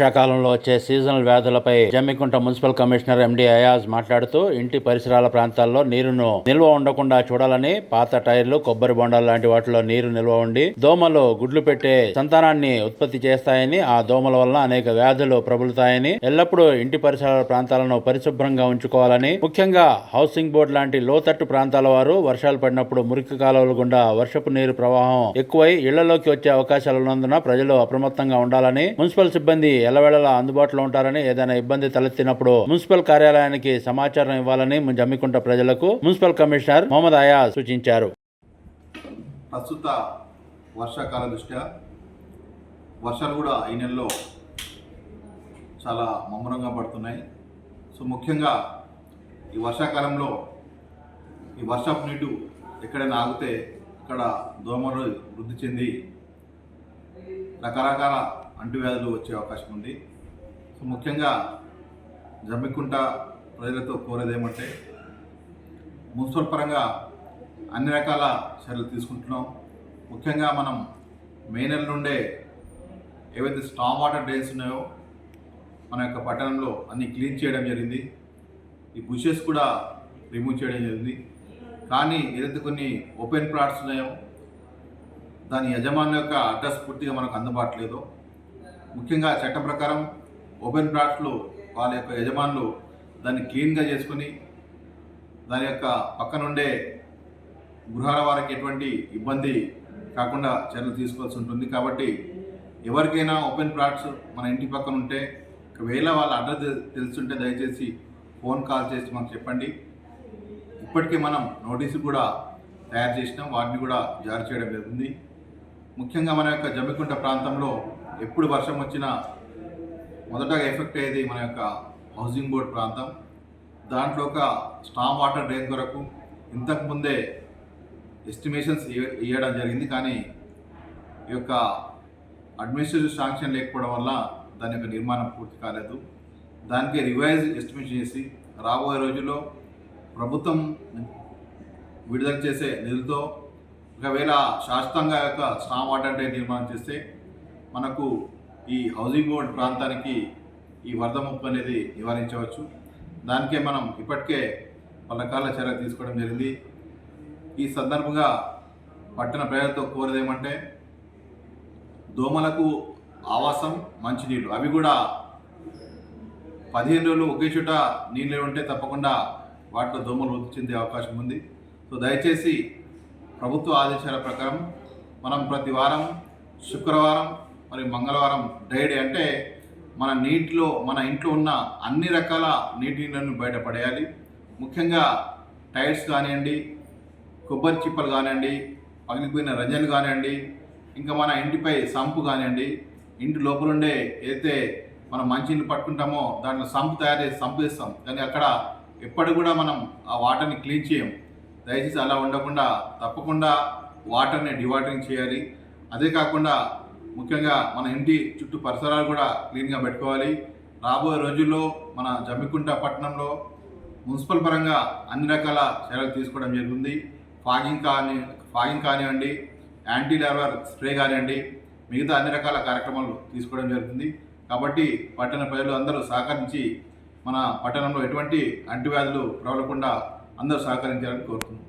వర్షాకాలంలో వచ్చే seasonal వ్యాధులపై Jammikunta municipal commissioner MD Ayaz మాట్లాడుతూ ఇంటి పరిసరాల ప్రాంతాల్లో నీరును నిల్వ ఉండకుండా చూడాలని పాత టైర్లు కొబ్బరి బొండాలు లాంటి వాటిలో నీరు నిల్వ ఉండి దోమలు గుడ్లు పెట్టే సంతానాన్ని ఉత్పత్తి చేస్తాయని ఆ దోమల వల్ల అనేక వ్యాధులు ప్రబలుతాయని ఎల్లప్పుడూ ఇంటి పరిసరాల ప్రాంతాలను పరిశుభ్రంగా ఉంచుకోవాలని ముఖ్యంగా హౌసింగ్ బోర్డు లాంటి లోతట్టు ప్రాంతాల వారు వర్షాలు పడినప్పుడు మురికి కాలువల గుండా వర్షపు నీరు ప్రవాహం ఎక్కువై ఇళ్ళలోకి వచ్చే అవకాశాలు ఉన్నందున ప్రజలు అప్రమత్తంగా ఉండాలని మున్సిపల్ సిబ్బంది ఎల్లవేళలా అందుబాటులో ఉంటారని ఏదైనా ఇబ్బంది తలెత్తినప్పుడు మున్సిపల్ కార్యాలయానికి సమాచారం ఇవ్వాలని జమ్మికుంట ప్రజలకు మున్సిపల్ కమిషనర్ మొహమ్మద్ అయాజ్ సూచించారు. ప్రస్తుత వర్షాకాల దృష్ట్యా వర్షాలు కూడా ఈ నెలలో చాలా ముమ్మరంగా పడుతున్నాయి. సో ముఖ్యంగా ఈ వర్షాకాలంలో ఈ వర్షపు నీటు ఎక్కడైనా ఆగితే అక్కడ దోమలు వృద్ధి చెంది రకరకాల అంటువ్యాధులు వచ్చే అవకాశం ఉంది. సో ముఖ్యంగా జమ్మికుంట ప్రజలతో కోరేది ఏమంటే మున్సిపల్ పరంగా అన్ని రకాల చర్యలు తీసుకుంటున్నాం. ముఖ్యంగా మనం మే నెల నుండే ఏవైతే స్టామ్ వాటర్ డ్రైన్స్ ఉన్నాయో మన యొక్క పట్టణంలో అన్ని క్లీన్ చేయడం జరిగింది. ఈ బుషెస్ కూడా రిమూవ్ చేయడం జరిగింది. కానీ ఏదైతే కొన్ని ఓపెన్ ప్లాట్స్ ఉన్నాయో దాని యజమాని యొక్క అడ్రస్ పూర్తిగా మనకు అందుబాటు లేదు. ముఖ్యంగా చట్టం ప్రకారం ఓపెన్ ప్లాట్స్లో వాళ్ళ యొక్క యజమానులు దాన్ని క్లీన్గా చేసుకొని దాని యొక్క పక్కనుండే గృహాల వారికి ఎటువంటి ఇబ్బంది కాకుండా చర్యలు తీసుకోవాల్సి ఉంటుంది. కాబట్టి ఎవరికైనా ఓపెన్ ప్లాట్స్ మన ఇంటి పక్కన ఉంటే ఒకవేళ వాళ్ళ అడ్రస్ తెలుసుంటే దయచేసి ఫోన్ కాల్ చేసి మాకు చెప్పండి. ఇప్పటికే మనం నోటీసు కూడా తయారు చేసినాం. వాటిని కూడా జారీ చేయడం జరుగుతుంది. ముఖ్యంగా మన యొక్క జమ్మికుంట ప్రాంతంలో ఎప్పుడు వర్షం వచ్చినా మొదటగా ఎఫెక్ట్ అయ్యేది మన యొక్క హౌసింగ్ బోర్డ్ ప్రాంతం. దాంట్లో ఒక స్టామ్ వాటర్ డ్రైన్ కొరకు ఇంతకుముందే ఎస్టిమేషన్స్ ఇవ్వ- ఇవ్వడం జరిగింది. కానీ ఈ యొక్క అడ్మినిస్ట్రేటివ్ శాంక్షన్ లేకపోవడం వల్ల దాని యొక్క నిర్మాణం పూర్తి కాలేదు. దానికి రివైజ్ ఎస్టిమేషన్ చేసి రాబోయే రోజుల్లో ప్రభుత్వం విడుదల చేసే నిధులతో ఒకవేళ శాశ్వతంగా యొక్క స్టామ్ వాటర్ డ్రైన్ నిర్మాణం చేస్తే మనకు ఈ హౌసింగ్ బోర్డ్ ప్రాంతానికి ఈ వరద ముప్పు అనేది నివారించవచ్చు. దానికే మనం ఇప్పటికే పలకాల చర్య తీసుకోవడం జరిగింది. ఈ సందర్భంగా పట్టణ ప్రజలతో కోరేది ఏమంటే దోమలకు ఆవాసం మంచినీళ్ళు. అవి కూడా పదిహేను రోజులు ఒకే చోట నీళ్ళు ఉంటే తప్పకుండా వాటిలో దోమలు వృద్ధి చెందే అవకాశం ఉంది. సో దయచేసి ప్రభుత్వ ఆదేశాల ప్రకారం మనం ప్రతి వారం శుక్రవారం మరి మంగళవారం డైడే అంటే మన నీటిలో మన ఇంట్లో ఉన్న అన్ని రకాల నీటిని బయటపడేయాలి ముఖ్యంగా టైర్స్ కానివ్వండి కొబ్బరి చిప్పలు కానివ్వండి పగిలిపోయిన రంజన్ కానివ్వండి ఇంకా మన ఇంటిపై సంపు కానివ్వండి ఇంటి లోపల ఉండే ఏదైతే మనం మంచినీళ్ళు పట్టుకుంటామో దాంట్లో సంపు తయారు చేసి సంపు వేస్తాం కానీ అక్కడ ఎప్పటికి కూడా మనం ఆ వాటర్ని క్లీన్ చేయం దయచేసి అలా ఉండకుండా తప్పకుండా వాటర్ని డివాటరింగ్ చేయాలి. అదే కాకుండా ముఖ్యంగా మన ఇంటి చుట్టూ పరిసరాలు కూడా క్లీన్గా పెట్టుకోవాలి. రాబోయే రోజుల్లో మన జమ్మికుంట పట్టణంలో మున్సిపల్ పరంగా అన్ని రకాల చర్యలు తీసుకోవడం జరుగుతుంది. ఫాగింగ్ కాని ఫాగింగ్ కానివ్వండి యాంటీ లార్వర్ స్ప్రే కానివ్వండి మిగతా అన్ని రకాల కార్యక్రమాలు తీసుకోవడం జరుగుతుంది. కాబట్టి పట్టణ ప్రజలు అందరూ సహకరించి మన పట్టణంలో ఎటువంటి అంటువ్యాధులు ప్రబలకుండా అందరూ సహకరించాలని కోరుతున్నాం.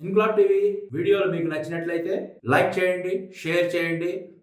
ఇన్క్లాబ్ టీవీ వీడియోలు మీకు నచ్చినట్లయితే లైక్ చేయండి షేర్ చేయండి.